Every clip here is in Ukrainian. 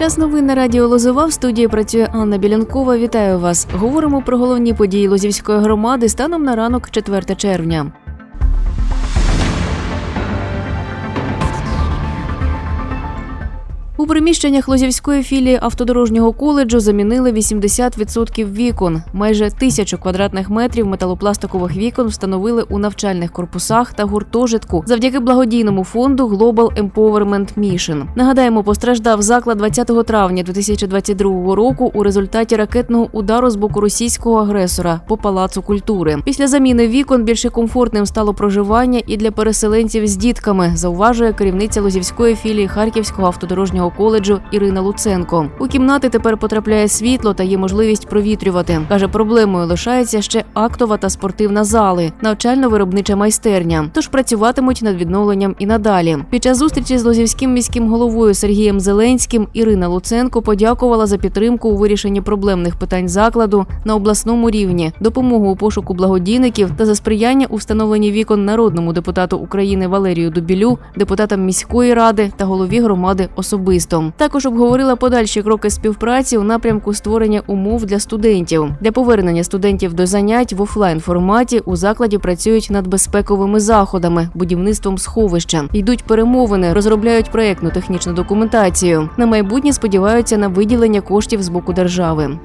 Час новин на радіо Лозова в студії працює Анна Білянкова. Вітаю вас. Говоримо про головні події Лозівської громади станом на ранок 4 червня. У приміщеннях Лозівської філії автодорожнього коледжу замінили 80% вікон. Майже тисячу квадратних метрів металопластикових вікон встановили у навчальних корпусах та гуртожитку завдяки благодійному фонду Global Empowerment Mission. Нагадаємо, постраждав заклад 20 травня 2022 року у результаті ракетного удару з боку російського агресора по палацу культури. Після заміни вікон більше комфортним стало проживання і для переселенців з дітками, зауважує керівниця Лозівської філії Харківського автодорожнього коледжу Ірина Луценко. У кімнати тепер потрапляє світло та є можливість провітрювати. каже, проблемою лишається ще актова та спортивна зали, навчально-виробнича майстерня. Тож працюватимуть над відновленням і надалі. Під час зустрічі з Лозівським міським головою Сергієм Зеленським Ірина Луценко подякувала за підтримку у вирішенні проблемних питань закладу на обласному рівні, допомогу у пошуку благодійників та за сприяння у встановленні вікон народному депутату України Валерію Дубілю, депутатам міської ради та голові громади особисто. Також обговорила подальші кроки співпраці у напрямку створення умов для студентів. Для повернення студентів до занять в офлайн форматі у закладі працюють над безпековими заходами, будівництвом сховища. Йдуть перемовини, розробляють проєктну технічну документацію. На майбутнє сподіваються на виділення коштів з боку держави.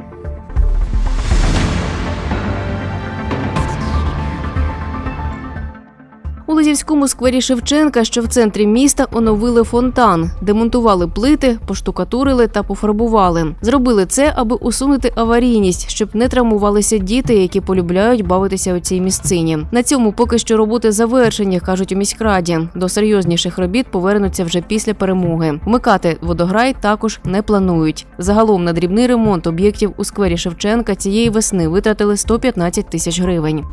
У сквері Шевченка, що в центрі міста, оновили фонтан, демонтували плити, поштукатурили та пофарбували. Зробили це, аби усунути аварійність, щоб не травмувалися діти, які полюбляють бавитися у цій місцині. На цьому поки що роботи завершені, кажуть у міськраді. До серйозніших робіт повернуться вже після перемоги. Вмикати водограй також не планують. Загалом на дрібний ремонт об'єктів у сквері Шевченка цієї весни витратили 115 тисяч гривень.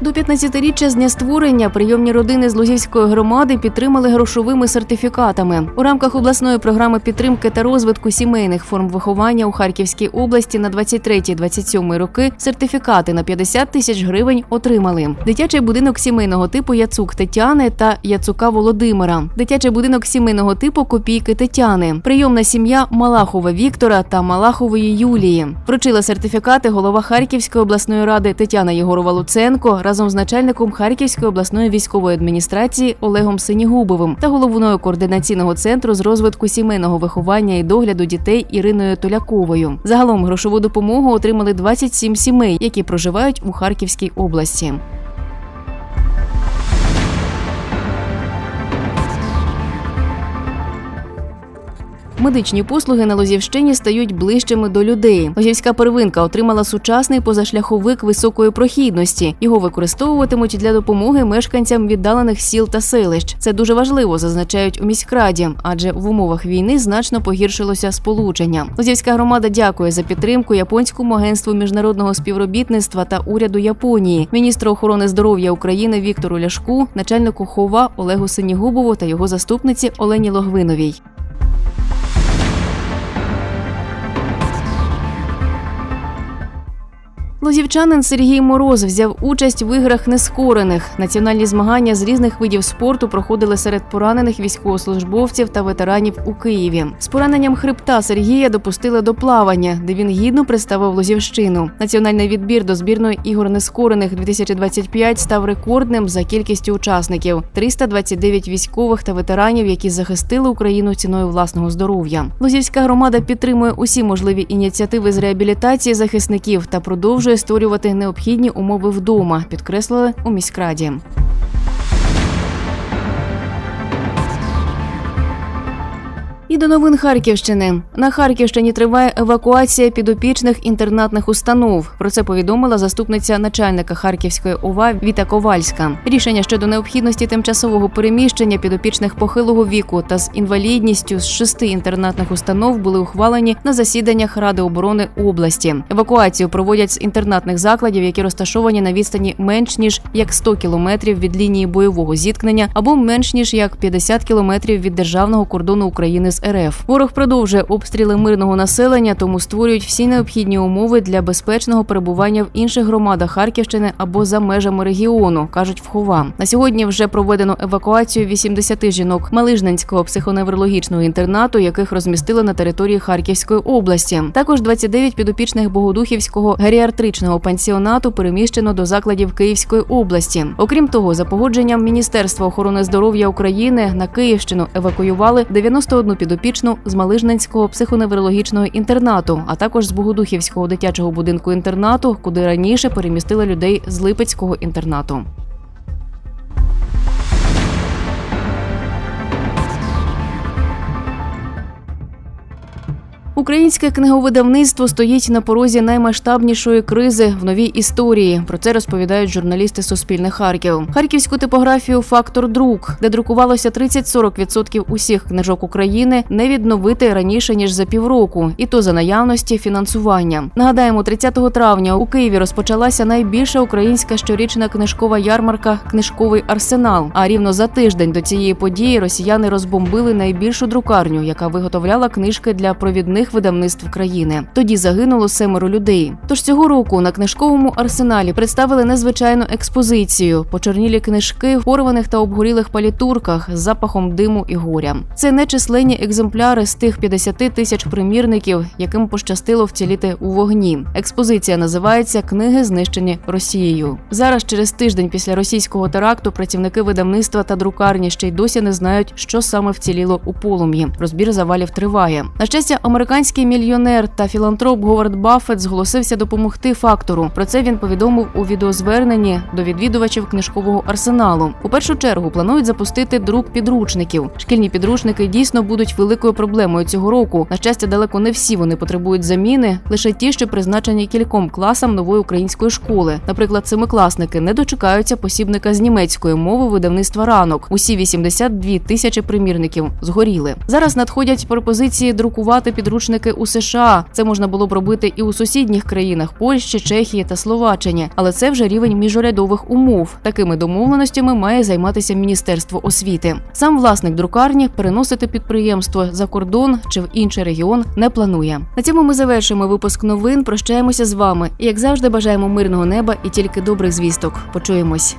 До 15-річчя з дня створення прийомні родини з Лузівської громади підтримали грошовими сертифікатами. У рамках обласної програми підтримки та розвитку сімейних форм виховання у Харківській області на 23-27 роки сертифікати на 50 тисяч гривень отримали. Дитячий будинок сімейного типу Яцук Тетяни та Яцука Володимира, дитячий будинок сімейного типу Копійки Тетяни, прийомна сім'я Малахова Віктора та Малахової Юлії. Вручила сертифікати голова Харківської обласної ради Тетяна Єгорова Луценко разом з начальником Харківської обласної військової адміністрації Олегом Синігубовим та головною координаційного центру з розвитку сімейного виховання і догляду дітей Іриною Толяковою. Загалом грошову допомогу отримали 27 сімей, які проживають у Харківській області. Медичні послуги на Лозівщині стають ближчими до людей. Лозівська первинка отримала сучасний позашляховик високої прохідності. Його використовуватимуть для допомоги мешканцям віддалених сіл та селищ. Це дуже важливо, зазначають у міськраді, адже в умовах війни значно погіршилося сполучення. Лозівська громада дякує за підтримку японському агентству міжнародного співробітництва та уряду Японії, міністру охорони здоров'я України Віктору Ляшку, начальнику хова Олегу Синігубову та його заступниці Олені Логвиновій. Лозівчанин Сергій Мороз взяв участь в іграх нескорених. Національні змагання з різних видів спорту проходили серед поранених військовослужбовців та ветеранів у Києві. З пораненням хребта Сергія допустили до плавання, де він гідно представив Лозівщину. Національний відбір до збірної ігор нескорених 2025 став рекордним за кількістю учасників: 329 військових та ветеранів, які захистили Україну ціною власного здоров'я. Лозівська громада підтримує усі можливі ініціативи з реабілітації захисників та продовжує створювати необхідні умови вдома, підкреслили у міськраді. І до новин Харківщини на Харківщині триває евакуація підопічних інтернатних установ. Про це повідомила заступниця начальника Харківської ОВА Віта Ковальська. Рішення щодо необхідності тимчасового переміщення підопічних похилого віку та з інвалідністю з шести інтернатних установ були ухвалені на засіданнях Ради оборони області. Евакуацію проводять з інтернатних закладів, які розташовані на відстані менш ніж як 100 кілометрів від лінії бойового зіткнення, або менш ніж як 50 кілометрів від державного кордону України з РФ. Ворог продовжує обстріли мирного населення, тому створюють всі необхідні умови для безпечного перебування в інших громадах Харківщини або за межами регіону, кажуть в ХОВА. На сьогодні вже проведено евакуацію 80 жінок Малижненського психоневрологічного інтернату, яких розмістили на території Харківської області. Також 29 підопічних Богодухівського геріатричного пансіонату переміщено до закладів Київської області. Окрім того, за погодженням Міністерства охорони здоров'я України на Київщину евакуювали 91 підопічну з Малижненського психоневрологічного інтернату, а також з Богодухівського дитячого будинку інтернату, куди раніше перемістили людей з Липецького інтернату. Українське книговидавництво стоїть на порозі наймасштабнішої кризи в новій історії. Про це розповідають журналісти Суспільне Харків. Харківську типографію Фактор друк, де друкувалося 30-40% усіх книжок України, не відновити раніше ніж за півроку, і то за наявності фінансування. Нагадаємо, 30 травня у Києві розпочалася найбільша українська щорічна книжкова ярмарка Книжковий арсенал. А рівно за тиждень до цієї події росіяни розбомбили найбільшу друкарню, яка виготовляла книжки для провідних видавництв країни. Тоді загинуло семеро людей. Тож цього року на книжковому арсеналі представили незвичайну експозицію: почорнілі книжки в порваних та обгорілих палітурках з запахом диму і горя. Це нечисленні екземпляри з тих 50 тисяч примірників, яким пощастило вціліти у вогні. Експозиція називається Книги знищені Росією. Зараз, через тиждень після російського теракту, працівники видавництва та друкарні ще й досі не знають, що саме вціліло у полум'ї. Розбір завалів триває. На щастя, американський мільйонер та філантроп Говард Баффет зголосився допомогти фактору. Про це він повідомив у відеозверненні до відвідувачів книжкового арсеналу. У першу чергу планують запустити друк підручників. Шкільні підручники дійсно будуть великою проблемою цього року. На щастя, далеко не всі вони потребують заміни, лише ті, що призначені кільком класам нової української школи. Наприклад, семикласники не дочекаються посібника з німецької мови видавництва ранок. Усі 82 тисячі примірників згоріли. Зараз надходять пропозиції друкувати підручники у США. Це можна було б робити і у сусідніх країнах Польщі, Чехії та Словаччині, але це вже рівень міжурядових умов. Такими домовленостями має займатися Міністерство освіти. Сам власник друкарні переносити підприємство за кордон чи в інший регіон не планує. На цьому ми завершуємо випуск новин. Прощаємося з вами. І як завжди, бажаємо мирного неба і тільки добрих звісток. Почуємось.